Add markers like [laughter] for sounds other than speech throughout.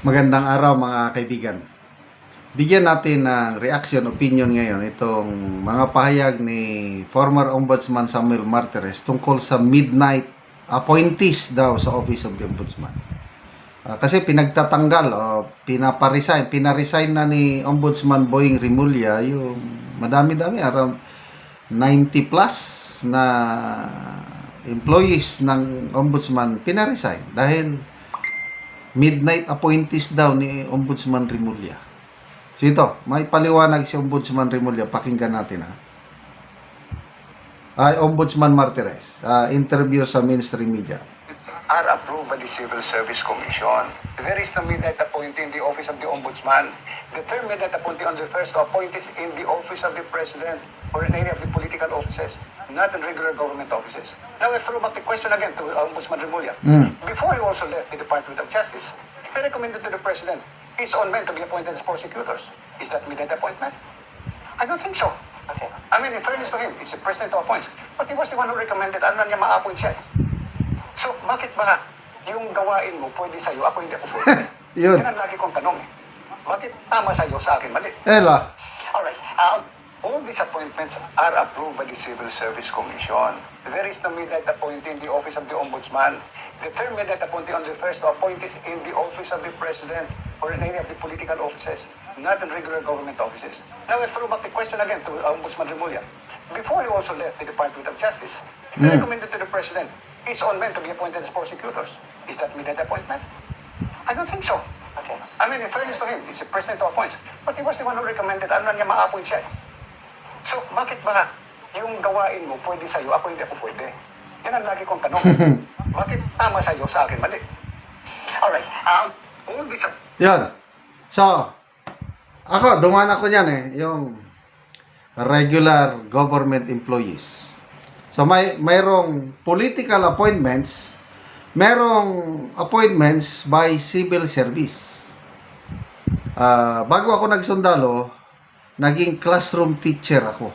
Magandang araw mga kaibigan. Bigyan natin ng reaction, opinion ngayon itong mga pahayag ni former Ombudsman Samuel Martires tungkol sa midnight appointees daw sa Office of the Ombudsman. Ah, kasi pinagtatanggal o pinaparesign, pinaresign na ni Ombudsman Boying Rimulya yung madami-dami, around 90 plus na employees ng Ombudsman pinaresign dahil midnight appointees daw ni Ombudsman Rimulya. So ito, may paliwanag si Ombudsman Rimulya. Pakinggan natin ha. Ay, Ombudsman Martires. ah, interview sa mainstream media. are approved by the Civil Service Commission. There is no midnight appointee in the office of the Ombudsman. The term midnight appointee on refers to appointees in the office of the President or in any of the political offices, not in regular government offices. Now I throw back the question again to Ombudsman Remulla. Before you also left the Department of Justice, he recommended to the President his own men to be appointed as prosecutors. Is that midnight appointment? I don't think so. Okay. I mean, in fairness to him, it's the President who appoints. But he was the one who recommended, ano niya ma-appoint siya. So, bakit ba yung gawain mo pwede sa'yo, ako hindi ako pwede? [laughs] Yun. Yan ang lagi kong tanong eh. Bakit tama sa'yo, sa akin mali? Ela, uh, these appointments are approved by the Civil Service Commission. There is no midnight appointee in the office of the Ombudsman. The term midnight appointee only refers to appointees in the office of the President or in any of the political offices, not in regular government offices. Now I throw back the question again to Ombudsman Remulla. Before you also left the Department of Justice, he recommended to the President his own men to be appointed as prosecutors. Is that midnight appointment? I don't think so. Okay. I mean, in fairness to him, it's the president who appoints. But he was the one who recommended, ano na niya ma-appoint siya. So, bakit ba yung gawain mo pwede sa'yo, ako hindi ako pwede? Yan ang lagi kong tanong. [laughs] bakit tama sa'yo, sa akin mali? Alright, um, all this... Yan. So, ako, dumaan ako niyan eh, yung regular government employees. So, may mayroong political appointments, merong appointments by civil service. Ah, bago ako nagsundalo, naging classroom teacher ako.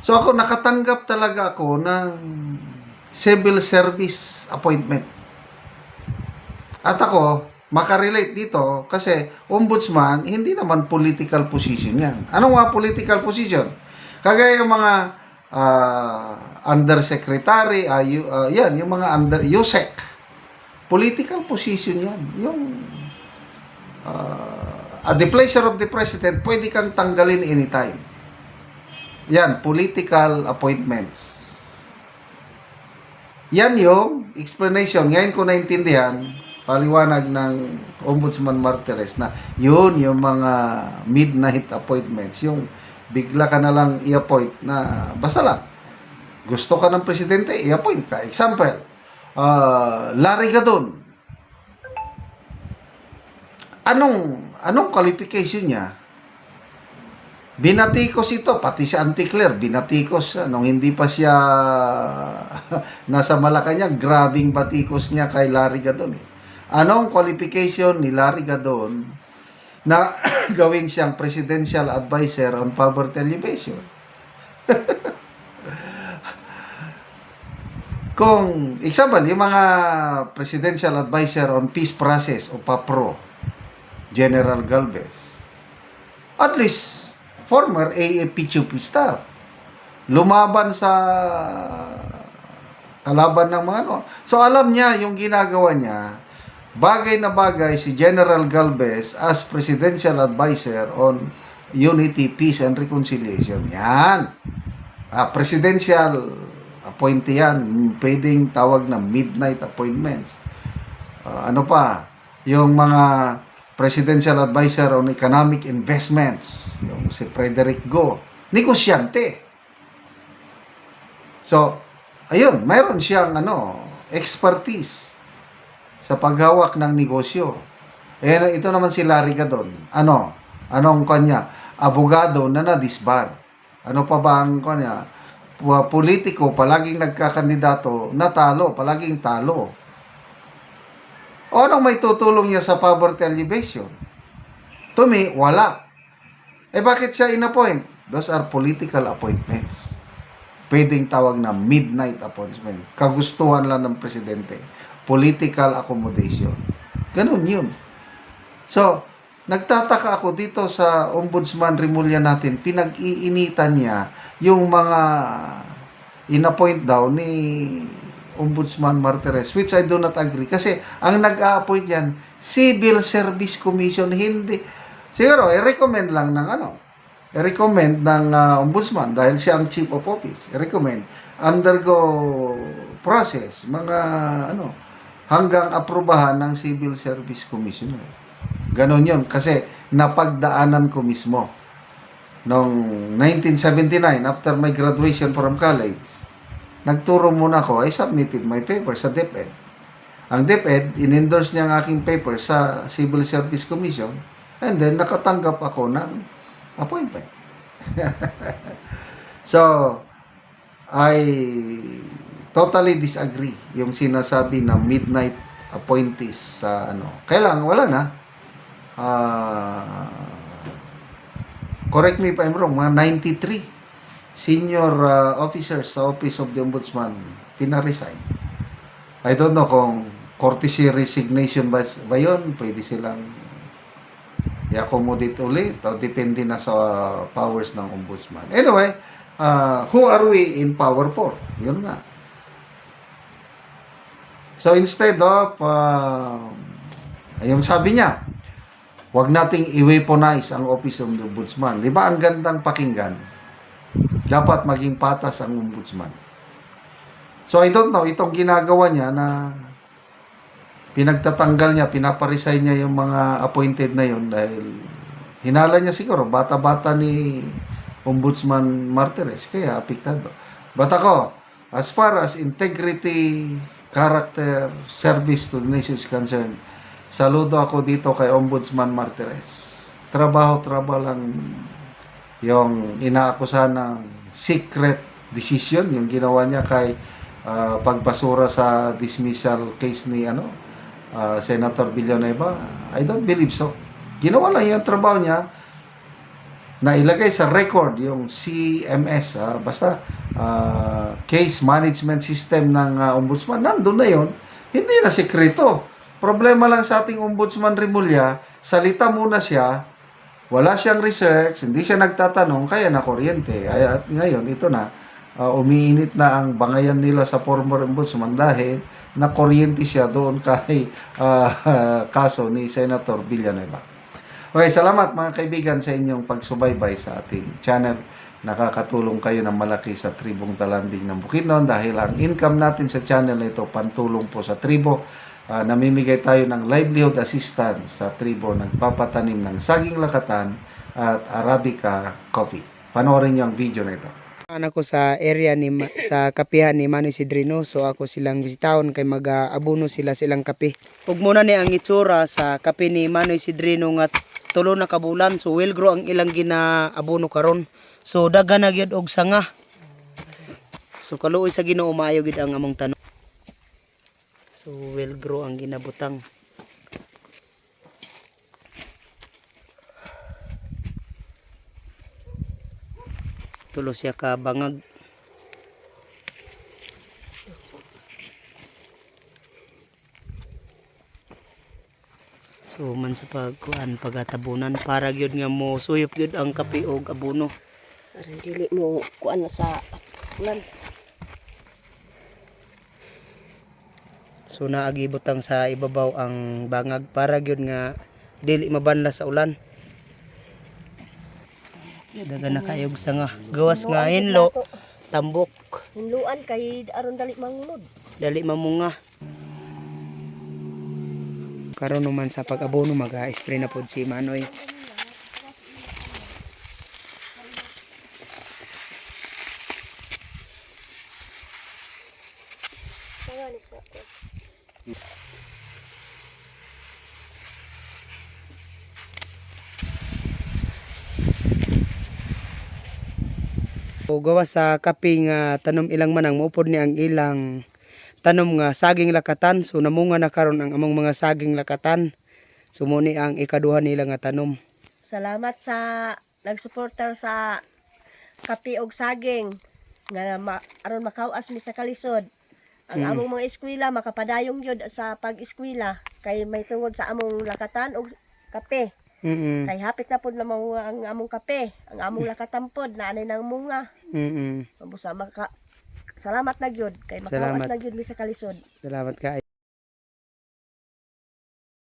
So ako nakatanggap talaga ako ng civil service appointment. At ako, makarelate dito kasi ombudsman, hindi naman political position yan. Anong mga political position? Kagaya yung mga ah, undersecretary, ah, yu- ah, yan, yung mga under, USEC. Political position yan. Yung ah, at the pleasure of the president, pwede kang tanggalin anytime. Yan, political appointments. Yan yung explanation. Ngayon ko naintindihan, paliwanag ng Ombudsman Martires na yun yung mga midnight appointments. Yung bigla ka na lang i-appoint na basta lang. Gusto ka ng presidente, i-appoint ka. Example, uh, Larry Gadon. Anong anong qualification niya? Binatikos ito, pati si Auntie Claire, binatikos. Nung hindi pa siya [laughs] nasa Malacanang, grabing batikos niya kay Larry Gadon. Eh. Anong qualification ni Larry Gadon na [coughs] gawin siyang presidential advisor on poverty alleviation? [laughs] Kung, example, yung mga presidential advisor on peace process o PAPRO, General Galvez, at least former AAP staff. Lumaban sa kalaban ng mga ano. So alam niya yung ginagawa niya, bagay na bagay si General Galvez as presidential advisor on unity, peace, and reconciliation. Yan. Ah, presidential appointee yan. Pwedeng tawag na midnight appointments. Ah, ano pa? Yung mga presidential advisor on economic investments. Yung si Frederick Go. Negosyante. So, ayun, mayroon siyang ano, expertise sa paghawak ng negosyo. Eh, ito naman si Larry Gadon. Ano? Anong kanya? Abogado na na-disbar. Ano pa ba ang kanya? Politiko, palaging nagkakandidato, natalo, palaging talo. O anong may tutulong niya sa poverty alleviation? To me, wala. Eh bakit siya inappoint? Those are political appointments. Pwedeng tawag na midnight appointment. Kagustuhan lang ng presidente. political accommodation. Ganun yun. So, nagtataka ako dito sa Ombudsman Rimulya natin, pinag-iinitan niya yung mga inappoint daw ni Ombudsman Martires, which I do not agree. Kasi ang nag-a-appoint yan, Civil Service Commission, hindi. Siguro, i-recommend lang ng ano, i-recommend ng ah, Ombudsman dahil siya ang Chief of Office. I-recommend, undergo process, mga ano, hanggang aprubahan ng Civil Service Commissioner. Ganon yun. Kasi napagdaanan ko mismo. Noong 1979, after my graduation from college, nagturo muna ako, I submitted my paper sa DepEd. Ang DepEd, in-endorse niya ang aking paper sa Civil Service Commission and then nakatanggap ako ng appointment. [laughs] so, I totally disagree yung sinasabi na midnight appointees sa ano. Kailangan, wala na. Ah, correct me if I'm wrong, mga 93 senior uh, officers sa Office of the Ombudsman pinaresign. I don't know kung courtesy resignation ba, ba yun, pwede silang i-accommodate ulit o depende na sa powers ng Ombudsman. Anyway, uh, who are we in power for? Yun nga. So instead of, uh, yung sabi niya, Huwag nating i-weaponize ang Office of the Ombudsman. Di ba ang gandang pakinggan? Dapat maging patas ang Ombudsman. So I don't know, itong ginagawa niya na pinagtatanggal niya, pinaparesign niya yung mga appointed na yun dahil hinala niya siguro, bata-bata ni Ombudsman Martires, kaya apektado. But ako, as far as integrity, character, service to the nation is concerned, Saludo ako dito kay Ombudsman Martires. Trabaho-trabaho lang yung inaakusahan ng secret decision, yung ginawa niya kay ah, pagbasura sa dismissal case ni ano ah, Senator Villanueva. I don't believe so. Ginawa lang yung trabaho niya na ilagay sa record yung CMS, ah, basta ah, Case Management System ng ah, Ombudsman, nandun na yon hindi na sekreto. Problema lang sa ating Ombudsman Rimulya, salita muna siya, wala siyang research, hindi siya nagtatanong, kaya na kuryente. Ay, At ngayon, ito na, ah, umiinit na ang bangayan nila sa former Ombudsman dahil na kuryente siya doon kay ah, [laughs] kaso ni Senator Villanueva. Okay, salamat mga kaibigan sa inyong pagsubaybay sa ating channel. Nakakatulong kayo ng malaki sa tribong talanding ng Bukidnon dahil ang income natin sa channel na ito pantulong po sa tribo. Ah, namimigay tayo ng livelihood assistance sa tribo nagpapatanim ng saging lakatan at Arabica coffee. Panoorin niyo ang video na ito. Ano ko sa area ni sa kapihan ni Manu Sidrino so ako silang bisitahon kay mag-abuno sila silang kape. Ug muna ni ang itsura sa kape ni Manu Sidrino nga tulo na kabulan so well grow ang ilang ginaabuno karon. So daghan na gyud og sanga. So kaluoy sa Ginoo maayo gid ang among tanong. So well grow ang ginabutang. Tulo siya ka bangag. So man sa pagkuan pagatabunan para gyud nga mo suyop gyud ang kape og abono. Parang dili mo kuan sa ulan. So naagi butang sa ibabaw ang bangag para gyud nga dili mabanla sa ulan. Daga na kayog sa nga gawas nga hinlo tambok Hinluan kay aron dali manglod. dali mamunga. Karon naman sa pag-abono mag-spray na pod si Manoy. po gawa sa kape nga ah, tanom ilang manang maupod ni ang ilang tanom nga saging lakatan so namunga na karon ang among mga saging lakatan sumuni so, ang ikaduha nila nga tanom salamat sa nagsuportar sa kape og saging nga ma, aron makawas mi sa kalisod ang hmm. among mga eskwela makapadayong yod sa pag-eskwela kay may tungod sa among lakatan og kape. Mm -hmm. Kay hapit na pod na ang among kape, ang among [laughs] lakatan pod na anay nang munga. Mm -mm. Mabusa, maka, salamat na gyud kay makawas na gyud mi sa kalisod. Salamat ka.